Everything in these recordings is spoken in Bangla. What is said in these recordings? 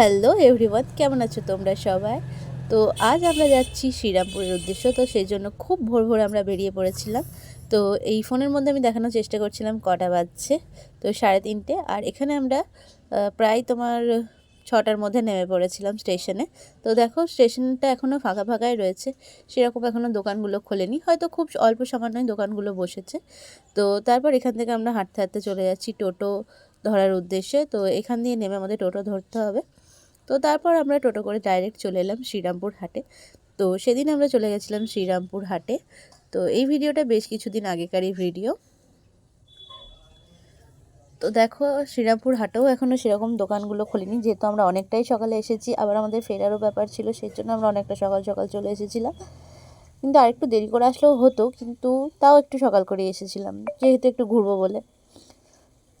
হ্যালো এভরিওয়ান, কেমন আছো তোমরা সবাই? তো আজ আমরা যাচ্ছি শ্রীরামপুরের উদ্দেশ্য, তো সেই জন্য খুব ভোর ভোর আমরা বেরিয়ে পড়েছিলাম। তো এই ফোনের মধ্যে আমি দেখানোর চেষ্টা করছিলাম কটা বাজছে, তো সাড়ে তিনটে, আর এখানে আমরা প্রায় তোমার ছটার মধ্যে নেমে পড়েছিলাম স্টেশনে। তো দেখো স্টেশনটা এখনও ফাঁকা ফাঁকাই রয়েছে, সেরকম এখনও দোকানগুলো খোলেনি, হয়তো খুব অল্প সামান্যই দোকানগুলো বসেছে। তো তারপর এখান থেকে আমরা হাঁটতে হাঁটতে চলে যাচ্ছি টোটো ধরার উদ্দেশ্যে, তো এখান দিয়ে নেমে আমাদের টোটো ধরতে হবে। তো তারপর আমরা টোটো করে ডাইরেক্ট চলে এলাম শ্রীরামপুর হাটে। তো সেদিন আমরা চলে গেছিলাম শ্রীরামপুর হাটে। তো এই ভিডিওটা বেশ কিছুদিন আগেকারই ভিডিও। তো দেখো, শ্রীরামপুর হাটেও এখনও সেরকম দোকানগুলো খোলেনি। যেহেতু আমরা অনেকটাই সকালে এসেছি, আবার আমাদের ফেরারও ব্যাপার ছিল, সেই জন্য আমরা অনেকটা সকাল সকাল চলে এসেছিলাম। কিন্তু আরেকটু দেরি করে আসলেও হতো, কিন্তু তাও একটু সকাল করে এসেছিলাম। যেহেতু একটু ঘুরবো বলে।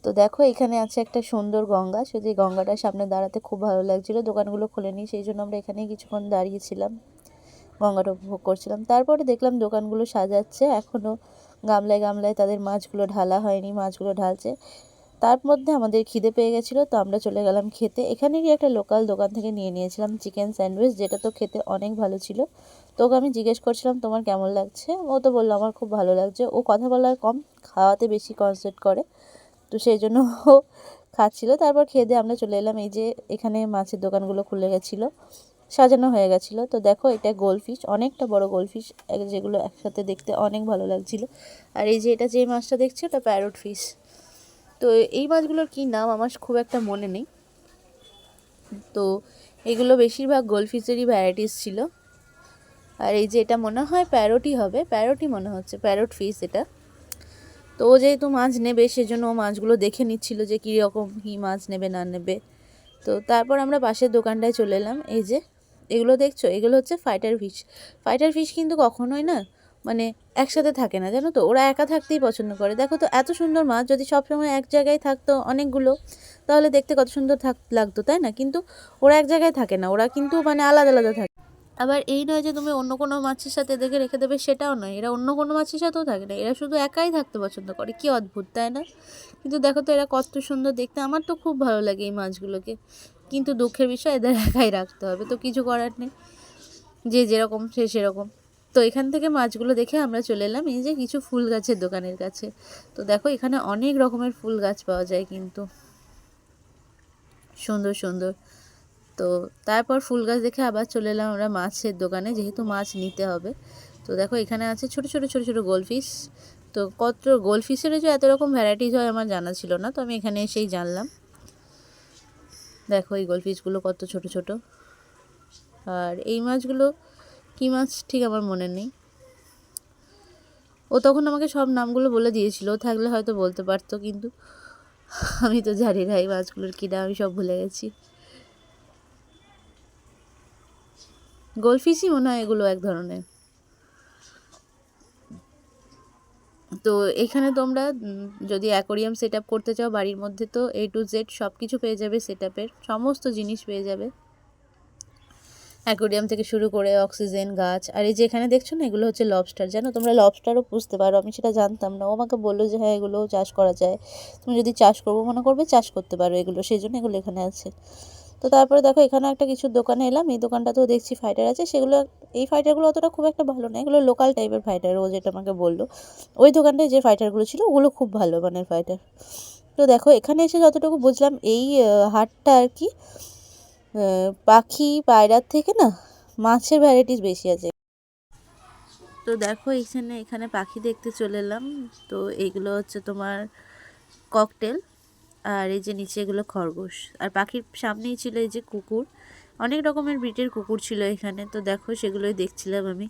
তো দেখো, এখানে আছে একটা সুন্দর গঙ্গা। এই গঙ্গাটার সামনে দাঁড়াতে খুব ভালো লাগছিল। দোকানগুলো খোলেনি সেই জন্য আমরা এখানেই কিছুক্ষণ দাঁড়িয়েছিলাম। গঙ্গাটা উপভোগ করছিলাম। তারপরে দেখলাম দোকানগুলো সাজাচ্ছে। এখনও গামলায় গামলায় তাদের মাছগুলো ঢালা হয়নি, মাছগুলো ঢালছে। তার মধ্যে আমাদের খিদে পেয়ে গেছিল, তো আমরা চলে গেলাম খেতে। এখানেরই একটা লোকাল দোকান থেকে নিয়ে নিয়েছিলাম চিকেন স্যান্ডউইচ, যেটা তো খেতে অনেক ভালো ছিল। তো ওকে আমি জিজ্ঞেস করছিলাম, তোমার কেমন লাগছে? ও তো বলল, আমার খুব ভালো লাগছে। ও কথা বলার কম, খাওয়াতে বেশি কনসেন্ট্রেট করে। তো সেই জন্য খাচ্ছিলো। তারপর খেয়ে দিয়ে আমরা চলে এলাম। এই যে এখানে মাছের দোকানগুলো খুলে গেছিল, সাজানো হয়ে গেছিল। তো দেখো, এটা গোলফিশ, অনেকটা বড় গোলফিশ যেগুলো একসাথে দেখতে অনেক ভালো লাগছিল। আর এই যে এটা যে মাছটা দেখছি ওটা প্যারট ফিশ তো এই মাছগুলোর কী নাম আমার খুব একটা মনে নেই। তো এগুলো বেশিরভাগ গোলফিশেরই ভ্যারাইটিস ছিল। আর এই যে এটা মনে হয় প্যারটই হবে। প্যারটই মনে হচ্ছে প্যারোট ফিশ এটা। তো ও যেহেতু মাছ নেবে, সেজন্য ও মাছগুলো দেখে নিচ্ছিল যে কী রকম কী মাছ নেবে, না নেবে। তো তারপর আমরা পাশের দোকানটায় চলে এলাম। এই যে, এগুলো দেখছ? এগুলো হচ্ছে ফাইটার ফিশ ফাইটার ফিশ কিন্তু কখনোই না মানে একসাথে থাকে না, জানো তো? ওরা একা থাকতেই পছন্দ করে। দেখো তো, এত সুন্দর মাছ, যদি সবসময় এক জায়গায় থাকতো অনেকগুলো, তাহলে দেখতে কত সুন্দর থাক, লাগতো, তাই না? কিন্তু ওরা এক জায়গায় থাকে না। ওরা কিন্তু মানে আলাদা আলাদা থাকে। আবার এই নয় যে তুমি অন্য কোনো মাছের সাথে এদেরকে রেখে দেবে সেটাও নয়। এরা অন্য কোনো মাছের সাথেও থাকে না। এরা শুধু একাই থাকতে পছন্দ করে। কি অদ্ভুত, তাই না? কিন্তু দেখো তো এরা কত সুন্দর দেখতে। আমার তো খুব ভালো লাগে এই মাছগুলোকে। কিন্তু দুঃখের বিষয়, এদের একাই রাখতে হবে। তো কিছু করার নেই। যে যেরকম, সে সেরকম। তো এখান থেকে মাছগুলো দেখে আমরা চলে এলাম এই যে কিছু ফুল গাছের দোকানের কাছে। তো দেখো এখানে অনেক রকমের ফুল গাছ পাওয়া যায় কিন্তু। সুন্দর সুন্দর। তো তারপর ফুল গাছ দেখে আবার চলে এলাম আমরা মাছের দোকানে, যেহেতু মাছ নিতে হবে। তো দেখো এখানে আছে ছোট ছোট ছোট ছোট গোলফিশ তো কত গোলফিশেরও যে এত রকম ভ্যারাইটিস হয় আমার জানা ছিল না, তো আমি এখানে এসেই জানলাম। দেখো এই গোলফিশগুলো কত ছোট ছোট। আর এই মাছগুলো কী মাছ ঠিক আমার মনে নেই। ও তখন আমাকে সব নামগুলো বলে দিয়েছিল থাকলে হয়তো বলতে পারতো, কিন্তু আমি তো জানি না এই মাছগুলোর কী নাম, আমি সব ভুলে গেছি। গোলফিশই মনে হয় এগুলো এক ধরনের। তো এখানে তোমরা যদি অ্যাকোরিয়াম সেট করতে চাও বাড়ির মধ্যে, তো এ টু জেড সব কিছু পেয়ে যাবে সেট সমস্ত জিনিস পেয়ে যাবে। অ্যাকোরিয়াম থেকে শুরু করে অক্সিজেন, গাছ, আর এই যে এখানে দেখছ না, এগুলো হচ্ছে লবস্টার জানো তোমরা লবস্টারও পুষতে পারো, আমি সেটা জানতাম না। ও আমাকে বলল যে হ্যাঁ এগুলোও চাষ করা যায়। তুমি যদি চাষ করব, মনে করবে চাষ করতে পারো এগুলো, সেই জন্য এগুলো এখানে আছে। তো তারপরে দেখো, এখানে একটা কিছু দোকানে এলাম। এই দোকানটাতেও দেখছি ফাইটার আছে। সেগুলো, এই ফাইটারগুলো অতটা খুব একটা ভালো না এগুলো লোকাল টাইপের ফাইটার ও যেটা আমাকে বলল। ওই দোকানটায় যে ফাইটারগুলো ছিল, ওগুলো খুব ভালো মানের ফাইটার তো দেখো, এখানে এসে যতটুকু বুঝলাম, এই হাটটা আর কি পাখি পায়রার থেকে না, মাছের ভ্যারাইটিস বেশি আছে। তো দেখো, এখানে এখানে পাখি দেখতে চলে এলাম। তো এইগুলো হচ্ছে তোমার ককটেল আর এই যে নিচে এগুলো খরগোশ। আর পাখির সামনেই ছিল এই যে কুকুর। অনেক রকমের ব্রিটের কুকুর ছিল এখানে। তো দেখো, সেগুলোই দেখছিলাম আমি।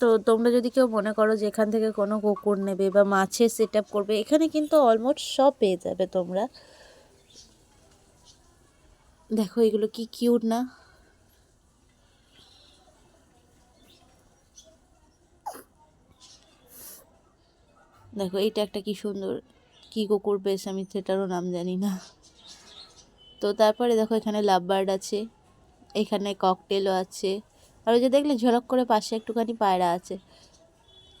তো তোমরা যদি কেউ মনে করো যে এখান থেকে কোনো কুকুর নেবে বা মাছের সেট আপ করবে, এখানে কিন্তু অলমোস্ট সব পেয়ে যাবে তোমরা। দেখো, এগুলো কি কিউট না? দেখো, এইটা একটা কি সুন্দর। কি কুকুর বেশ আমি সেটারও নাম জানি না। তো তারপরে দেখো এখানে লাভ বার্ড আছে, এখানে ককটেলও আছে। আর ওই যে দেখলে ঝলক করে পাশে একটুখানি পায়রা আছে।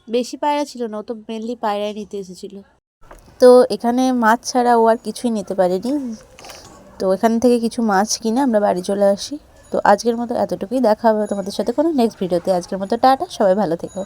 বেশি পায়রা ছিল না, ও তো মেনলি পায়রাই নিতে এসেছিল। তো এখানে মাছ ছাড়া ও আর কিছুই নিতে পারেনি। তো এখান থেকে কিছু মাছ কিনে আমরা বাড়ি চলে আসি। তো আজকের মতো এতটুকুই, দেখা হবে তোমাদের সাথে কোনো নেক্সট ভিডিওতে আজকের মতো টাটা, সবাই ভালো থেকো।